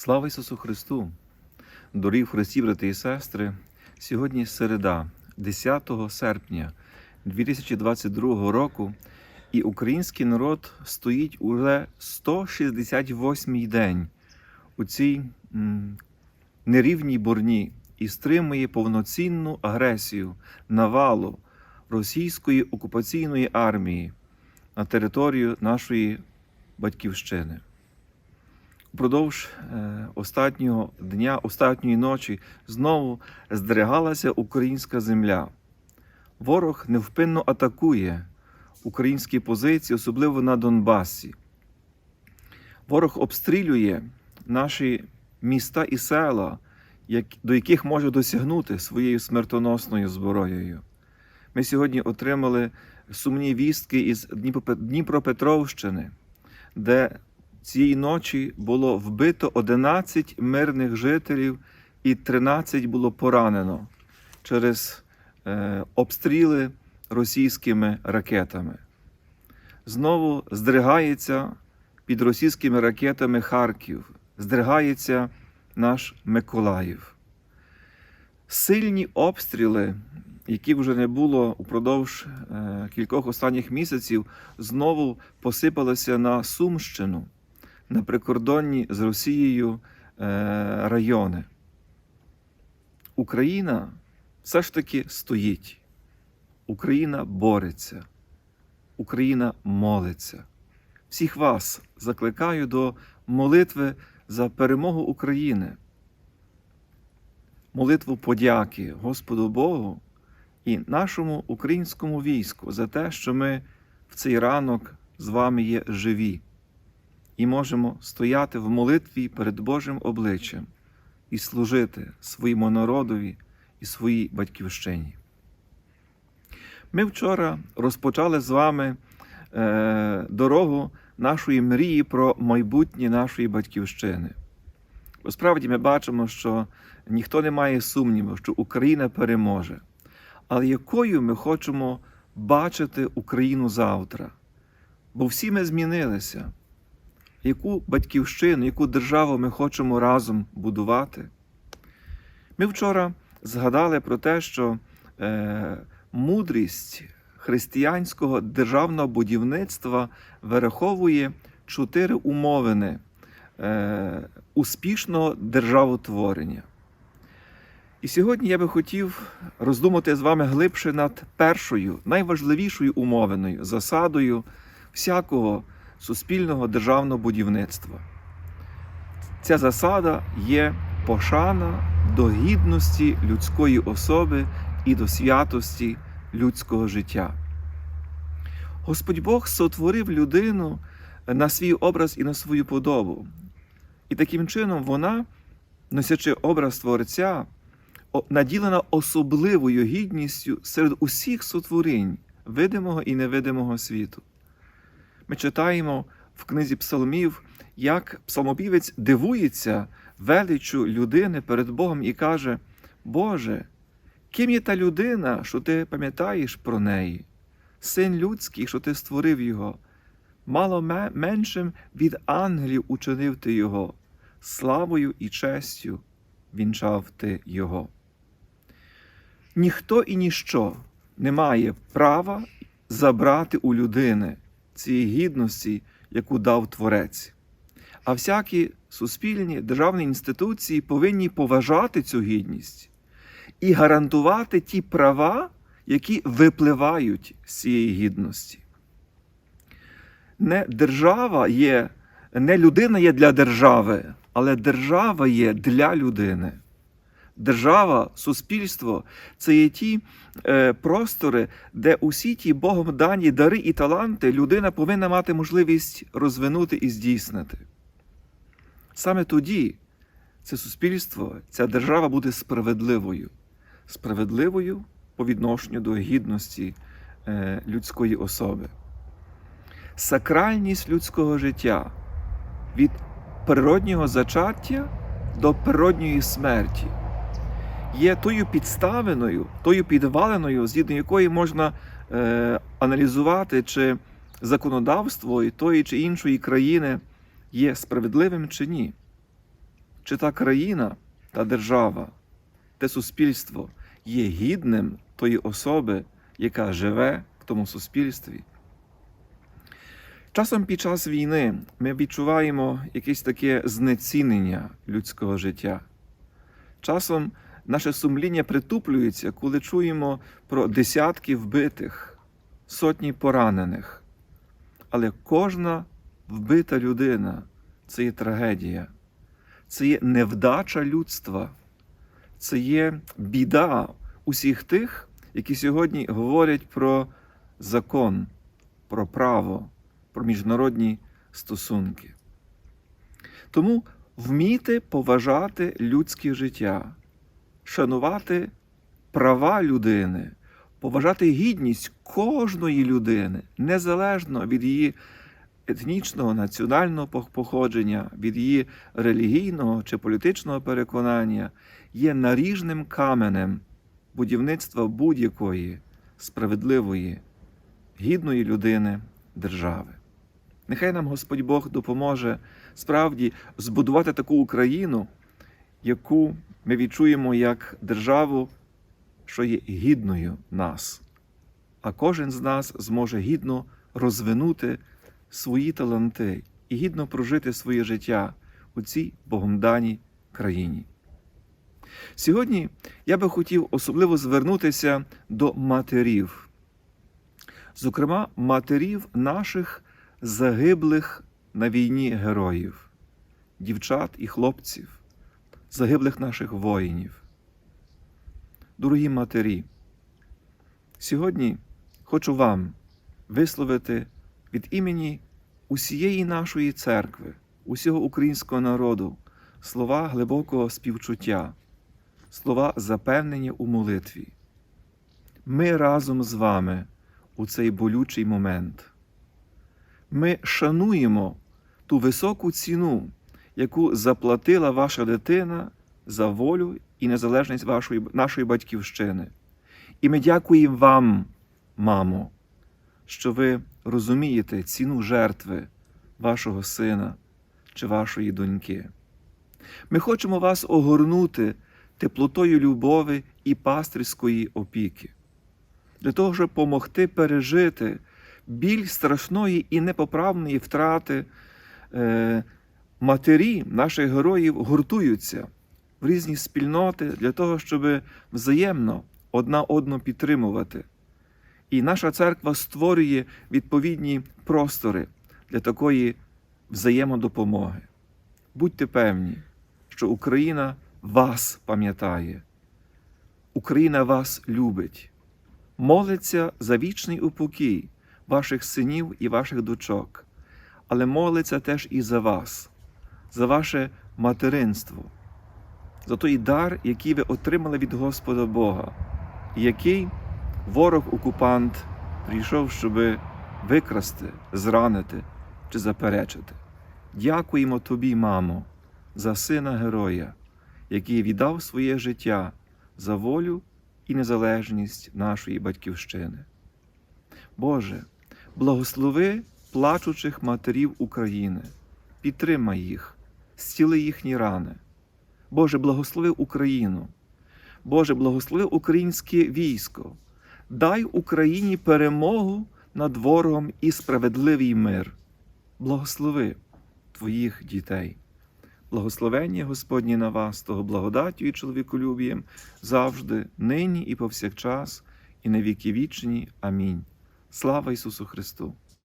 Слава Ісусу Христу! Дорогі в Христі, брати і сестри! Сьогодні середа, 10 серпня 2022 року, і український народ стоїть уже 168-й день у цій нерівній борні і стримує повноцінну агресію навалу російської окупаційної армії на територію нашої батьківщини. Упродовж е, останнього дня, останньої ночі знову здригалася українська земля. Ворог невпинно атакує українські позиції, особливо на Донбасі. Ворог обстрілює наші міста і села, до яких може досягнути своєю смертоносною зброєю. Ми сьогодні отримали сумні вістки із Дніпропетровщини, де цієї ночі було вбито 11 мирних жителів і 13 було поранено через е, обстріли російськими ракетами. Знову здригається під російськими ракетами Харків, здригається наш Миколаїв. Сильні обстріли, які вже не було упродовж е, кількох останніх місяців, знову посипалися на Сумщину, на прикордонні з Росією е, райони. Україна все ж таки стоїть. Україна бореться. Україна молиться. Всіх вас закликаю до молитви за перемогу України, молитву подяки Господу Богу і нашому українському війську за те, що ми в цей ранок з вами є живі і можемо стояти в молитві перед Божим обличчям і служити своєму народові і своїй батьківщині. Ми вчора розпочали з вами е, дорогу нашої мрії про майбутнє нашої батьківщини. Бо справді ми бачимо, що ніхто не має сумніву, що Україна переможе. Але якою ми хочемо бачити Україну завтра? Бо всі ми змінилися. Яку батьківщину, яку державу ми хочемо разом будувати? Ми вчора згадали про те, що е, мудрість християнського державного будівництва вираховує чотири умовини е, успішного державотворення. І сьогодні я би хотів роздумати з вами глибше над першою, найважливішою умовиною, засадою всякого суспільного державного будівництва. Ця засада є пошана до гідності людської особи і до святості людського життя. Господь Бог сотворив людину на свій образ і на свою подобу. І таким чином вона, носячи образ Творця, наділена особливою гідністю серед усіх сотворінь, видимого і невидимого світу. Ми читаємо в книзі Псалмів, як псалмопівець дивується величу людини перед Богом і каже: Боже, ким є та людина, що ти пам'ятаєш про неї? Син людський, що ти створив його, мало меншим від ангелів учинив ти його, славою і честю вінчав ти його. Ніхто і ніщо не має права забрати у людини цієї гідності, яку дав Творець. А всякі суспільні державні інституції повинні поважати цю гідність і гарантувати ті права, які випливають з цієї гідності. Не держава є, не людина є для держави, але держава є для людини. Держава, суспільство це є ті е, простори, де усі ті Богом дані дари і таланти людина повинна мати можливість розвинути і здійснити. Саме тоді це суспільство, ця держава буде справедливою, справедливою по відношенню до гідності е, людської особи. Сакральність людського життя від природнього зачаття до природньої смерті є тою підставиною, тою підваленою, згідно якої можна е, аналізувати, чи законодавство і тої чи іншої країни є справедливим чи ні. чи та країна, та держава, те суспільство є гідним тої особи, яка живе в тому суспільстві. Часом під час війни ми відчуваємо якесь таке знецінення людського життя. Часом наше сумління притуплюється, коли чуємо про десятки вбитих, сотні поранених. Але кожна вбита людина це є трагедія, це є невдача людства, це є біда усіх тих, які сьогодні говорять про закон, про право, про міжнародні стосунки. Тому вмійте поважати людське життя, шанувати права людини, поважати гідність кожної людини, незалежно від її етнічного, національного походження, від її релігійного чи політичного переконання, є наріжним каменем будівництва будь-якої справедливої, гідної людини держави. Нехай нам Господь Бог допоможе справді збудувати таку Україну, яку ми відчуємо як державу, що є гідною нас, а кожен з нас зможе гідно розвинути свої таланти і гідно прожити своє життя у цій богомданій країні. Сьогодні я би хотів особливо звернутися до матерів, зокрема, матерів наших загиблих на війні героїв, дівчат і хлопців, загиблих наших воїнів. Дорогі матері, сьогодні хочу вам висловити від імені усієї нашої церкви, усього українського народу слова глибокого співчуття, слова запевнення у молитві. Ми разом з вами у цей болючий момент. Ми шануємо ту високу ціну, яку заплатила ваша дитина за волю і незалежність вашої, нашої батьківщини. І ми дякуємо вам, мамо, що ви розумієте ціну жертви вашого сина чи вашої доньки. Ми хочемо вас огорнути теплотою любові і пастирської опіки, для того, щоб допомогти пережити біль страшної і непоправної втрати е, матері наших героїв гуртуються в різні спільноти для того, щоб взаємно одна одну підтримувати. І наша церква створює відповідні простори для такої взаємодопомоги. Будьте певні, що Україна вас пам'ятає, Україна вас любить, молиться за вічний упокій ваших синів і ваших дочок, але молиться теж і за вас, за ваше материнство, за той дар, який ви отримали від Господа Бога, який ворог-окупант прийшов, щоб викрасти, зранити чи заперечити. Дякуємо тобі, мамо, за сина героя, який віддав своє життя за волю і незалежність нашої батьківщини. Боже, благослови плачучих матерів України, підтримай їх, зціли їхні рани. Боже, благослови Україну. Боже, благослови українське військо, дай Україні перемогу над ворогом і справедливий мир. Благослови Твоїх дітей. Благословення Господнє на вас, того благодаттю і чоловіколюбієм, завжди, нині і повсякчас, і на віки вічні. Амінь. Слава Ісусу Христу!